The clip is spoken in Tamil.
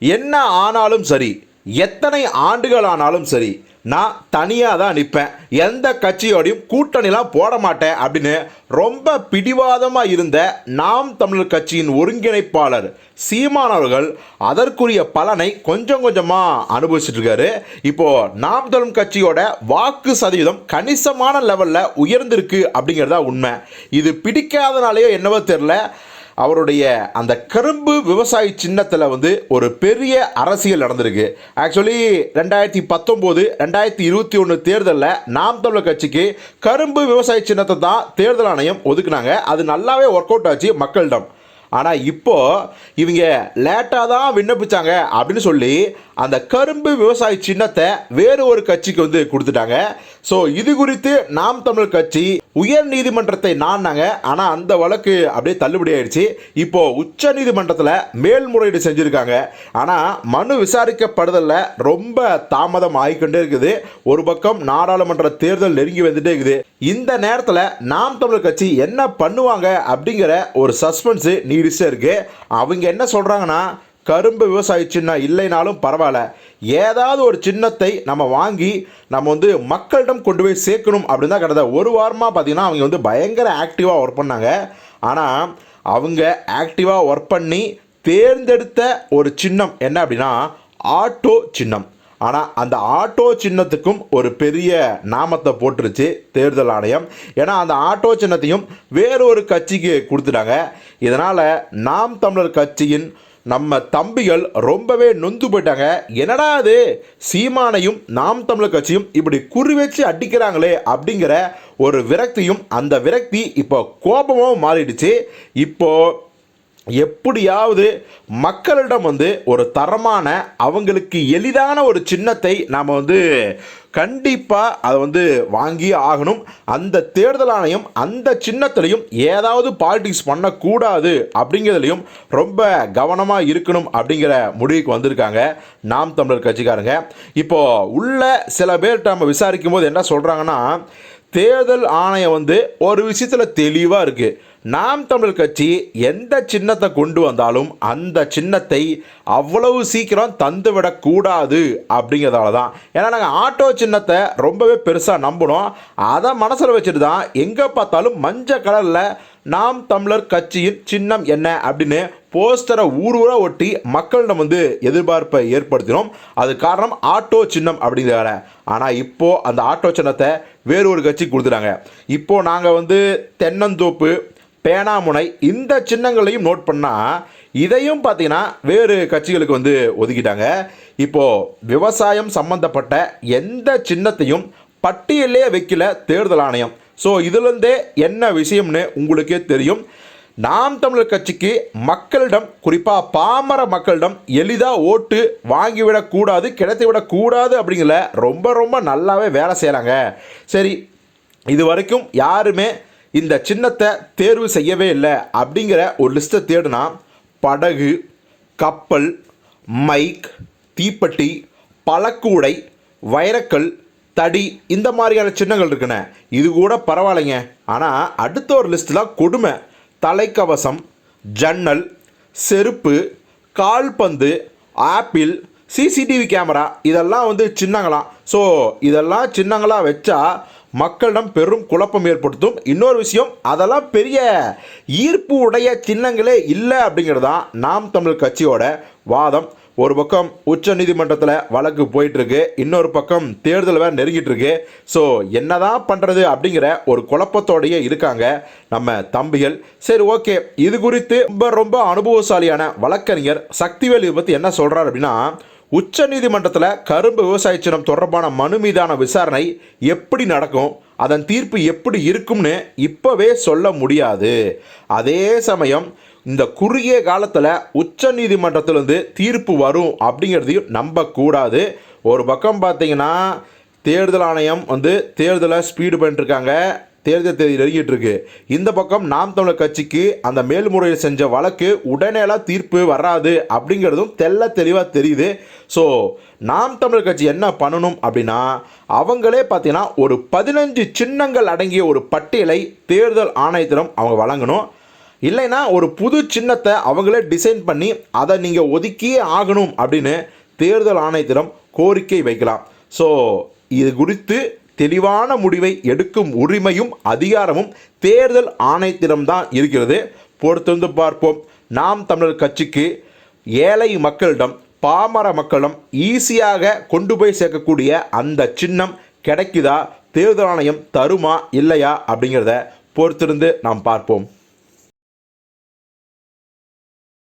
என்ன ஆனாலும் சரி எத்தனை ஆண்டுகள் ஆனாலும் சரி நான் தனியாக தான் நிற்பேன் எந்த கட்சியோடையும் கூட்டணிலாம் போட மாட்டேன் அப்படின்னு ரொம்ப பிடிவாதமாக இருந்த நாம் தமிழர் கட்சியின் ஒருங்கிணைப்பாளர் சீமான் அவர்கள் அதற்குரிய பலனை கொஞ்சம் கொஞ்சமாக அனுபவிச்சுட்டு இருக்காரு நாம் தமிழ் கட்சியோட வாக்கு சதவீதம் கணிசமான லெவலில் உயர்ந்திருக்கு அப்படிங்கிறதா உண்மை. இது பிடிக்காதனாலேயோ என்னவோ தெரில அவருடைய அந்த கரும்பு விவசாய சின்னத்தில் வந்து ஒரு பெரிய அரசியல் நடந்திருக்கு. ஆக்சுவலி ரெண்டாயிரத்தி பத்தொம்போது ரெண்டாயிரத்தி இருபத்தி ஒன்று தேர்தலில் நாம் தமிழர் கட்சிக்கு கரும்பு விவசாய சின்னத்தை தான் தேர்தல் ஆணையம் ஒதுக்குனாங்க. அது நல்லாவே ஒர்க் அவுட் ஆச்சு மக்களிடம். ஆனால் இப்போ இவங்க லேட்டாக தான் விண்ணப்பிச்சாங்க அப்படின்னு சொல்லி அந்த கரும்பு விவசாய சின்னத்தை வேறு ஒரு கட்சிக்கு வந்து கொடுத்துட்டாங்க. ஸோ இது குறித்து நாம் தமிழ் கட்சி உயர் நீதிமன்றத்தை நாடினாங்க. ஆனால் அந்த வழக்கு அப்படியே தள்ளுபடி ஆயிடுச்சு. இப்போ உச்ச நீதிமன்றத்தில் மேல்முறையீடு செஞ்சுருக்காங்க. ஆனால் மனு விசாரிக்கப்படுதலில். ரொம்ப தாமதம் ஆகிக்கொண்டே இருக்குது. ஒரு பக்கம் நாடாளுமன்ற தேர்தல் நெருங்கி வந்துட்டே இருக்குது. இந்த நேரத்தில் நாம் தமிழ் கட்சி என்ன பண்ணுவாங்க அப்படிங்கிற ஒரு சஸ்பென்ஸு நீடிச்சே இருக்குது அவங்க என்ன சொல்கிறாங்கன்னா கரும்பு விவசாய சின்னம் இல்லைனாலும் பரவாயில்ல. ஏதாவது ஒரு சின்னத்தை நம்ம வாங்கி நம்ம வந்து மக்களிடம் கொண்டு போய் சேர்க்கணும் அப்படின்னு தான் கிடந்த ஒரு வாரமாக பார்த்தீங்கன்னா அவங்க வந்து பயங்கர ஆக்டிவாக ஒர்க் பண்ணாங்க. ஆனால் அவங்க ஆக்டிவாக ஒர்க் பண்ணி தேர்ந்தெடுத்த ஒரு சின்னம் என்ன அப்படின்னா ஆட்டோ சின்னம். ஆனால் அந்த ஆட்டோ சின்னத்துக்கும் ஒரு பெரிய நாமத்தை போட்டுருச்சு தேர்தல் ஆணையம். ஏன்னா அந்த ஆட்டோ சின்னத்தையும் வேறொரு கட்சிக்கு கொடுத்துட்டாங்க. இதனால் நாம் தமிழர் கட்சியின் நம்ம தம்பிகள் ரொம்பவே நொந்து போயிட்டாங்க. என்னடா அது? சீமானையும் நாம் தமிழர் கட்சியும் இப்படி குறி வச்சு அடிக்கிறாங்களே அப்படிங்கிற ஒரு விரக்தியும் அந்த விரக்தி இப்போ கோபமும் மாறிடுச்சு. இப்போது எப்படியாவது மக்களிடம் வந்து ஒரு தரமான அவங்களுக்கு எளிதான ஒரு சின்னத்தை நாம் வந்து கண்டிப்பாக அதை வந்து வாங்கி ஆகணும். அந்த தேர்தல் ஆணையம் அந்த சின்னத்திலையும் ஏதாவது பாலிடிக்ஸ் பண்ணக்கூடாது அப்படிங்கிறதுலையும் ரொம்ப கவனமாக இருக்கணும் அப்படிங்கிற முடிவுக்கு வந்திருக்காங்க நாம் தமிழர் கட்சிக்காரங்க. இப்போது உள்ள சில பேர்கிட்ட நம்ம விசாரிக்கும் போது என்ன சொல்கிறாங்கன்னா தேர்தல் ஆணையம் வந்து ஒரு விஷயத்தில் தெளிவாக இருக்குது நாம் தமிழ் கட்சி எந்த சின்னத்தை கொண்டு வந்தாலும் அந்த சின்னத்தை அவ்வளவு சீக்கிரம் தந்துவிடக்கூடாது அப்படிங்கிறதால தான். ஏன்னா நாங்கள் ஆட்டோ சின்னத்தை ரொம்பவே பெருசாக நம்பினோம். அதை மனசில் வச்சுட்டு தான் எங்கே பார்த்தாலும் மஞ்சள் கலரில் நாம் தமிழர் கட்சியின் சின்னம் என்ன அப்படின்னு போஸ்டரை ஊர் ஊராக ஒட்டி மக்களிடம் வந்து எதிர்பார்ப்பை ஏற்படுத்தினோம். அது காரணம் ஆட்டோ சின்னம் அப்படிங்கிறார ஆனால் இப்போது அந்த ஆட்டோ சின்னத்தை வேறு ஒரு கட்சி கொடுத்துட்டாங்க. இப்போது நாங்கள் வந்து தென்னந்தோப்பு பேனாமுனை இந்த சின்னங்களையும் நோட் பண்ணால் இதையும் பார்த்தீங்கன்னா வேறு கட்சிகளுக்கு வந்து ஒதுக்கிட்டாங்க. இப்போது விவசாயம் சம்பந்தப்பட்ட எந்த சின்னத்தையும் பட்டியலே வைக்கல தேர்தல் ஆணையம். ஸோ இதுலேருந்தே என்ன விஷயம்னு உங்களுக்கே தெரியும். நாம் தமிழர் கட்சிக்கு மக்களிடம் குறிப்பாக பாமர மக்களிடம் எளிதாக ஓட்டு வாங்கிவிடக்கூடாது கிடைத்துவிடக்கூடாது அப்படிங்கிற ரொம்ப ரொம்ப நல்லாவே வேலை செய்கிறாங்க சரி இது வரைக்கும் யாருமே இந்த சின்னத்தை தேர்வு செய்யவே இல்லை அப்படிங்கிற ஒரு லிஸ்ட்டை தேடுனா படகு கப்பல் மைக் தீப்பெட்டி பழக்கூடை வைரக்கல் தடி இந்த மாதிரியான சின்னங்கள் இருக்குண்ணே. இது கூட பரவாயில்லைங்க. ஆனால் அடுத்த ஒரு லிஸ்ட்டில் கொடுமை. தலைக்கவசம் ஜன்னல் செருப்பு கால்பந்து ஆப்பிள் சிசிடிவி கேமரா. இதெல்லாம் வந்து சின்னங்களாம். ஸோ இதெல்லாம் சின்னங்களாக வச்சா மக்களிடம் பெரும் குழப்பம் ஏற்படுத்தும். இன்னொரு விஷயம் அதெல்லாம் பெரிய ஈர்ப்பு உடைய சின்னங்களே இல்லை அப்படிங்கிறது தான் நாம் தமிழ் கட்சியோட வாதம். ஒரு பக்கம் உச்ச நீதிமன்றத்தில் வழக்கு போயிட்டுருக்கு இன்னொரு பக்கம் தேர்தல் வேறு நெருங்கிட்டு இருக்கு ஸோ என்னதான் பண்ணுறது அப்படிங்கிற ஒரு குழப்பத்தோடையே இருக்காங்க நம்ம தம்பிகள். சரி ஓகே. இது குறித்து ரொம்ப ரொம்ப அனுபவசாலியான வழக்கறிஞர் சக்திவேல் இதை பற்றி என்ன சொல்கிறார் அப்படின்னா உச்ச நீதிமன்றத்தில் கரும்பு விவசாய சின்னம் தொடர்பான மனு மீதான விசாரணை எப்படி நடக்கும்? அதன் தீர்ப்பு எப்படி இருக்கும்னு இப்போவே சொல்ல முடியாது. அதே சமயம் இந்த குறுகிய காலத்தில் உச்ச நீதிமன்றத்திலிருந்து தீர்ப்பு வரும் அப்படிங்கிறதையும் நம்பக்கூடாது. ஒரு பக்கம் பார்த்தீங்கன்னா தேர்தல் ஆணையம் வந்து தேர்தலை ஸ்பீடு பண்ணிட்டுருக்காங்க தேர்தல் தேதி நெருங்கிட்டு இந்த பக்கம் நாம் தமிழர் கட்சிக்கு அந்த மேல்முறையில் செஞ்ச வழக்கு உடனேலாம் தீர்ப்பு வராது அப்படிங்கிறதும் தெல்ல தெளிவாக தெரியுது. ஸோ நாம் தமிழர் கட்சி என்ன பண்ணணும் அப்படின்னா அவங்களே பார்த்தீங்கன்னா ஒரு பதினஞ்சு சின்னங்கள் அடங்கிய ஒரு பட்டியலை தேர்தல் ஆணையத்திடம் அவங்க வழங்கணும். இல்லைன்னா ஒரு புது சின்னத்தை அவங்களே டிசைன் பண்ணி அதை நீங்கள் ஒதுக்கியே ஆகணும் அப்படின்னு தேர்தல் ஆணையத்திடம் கோரிக்கை வைக்கலாம். ஸோ இது குறித்து தெளிவான முடிவை எடுக்கும் உரிமையும் அதிகாரமும் தேர்தல் ஆணையத்திடம்தான் இருக்கிறது. பொறுத்திருந்து பார்ப்போம். நாம் தமிழர் கட்சிக்கு ஏழை மக்களிடம் பாமர மக்களிடம் ஈஸியாக கொண்டு போய் சேர்க்கக்கூடிய அந்த சின்னம் கிடைக்குதா? தேர்தல் ஆணையம் தருமா? இல்லையா? அப்படிங்கிறத பொறுத்திருந்து நாம் பார்ப்போம்.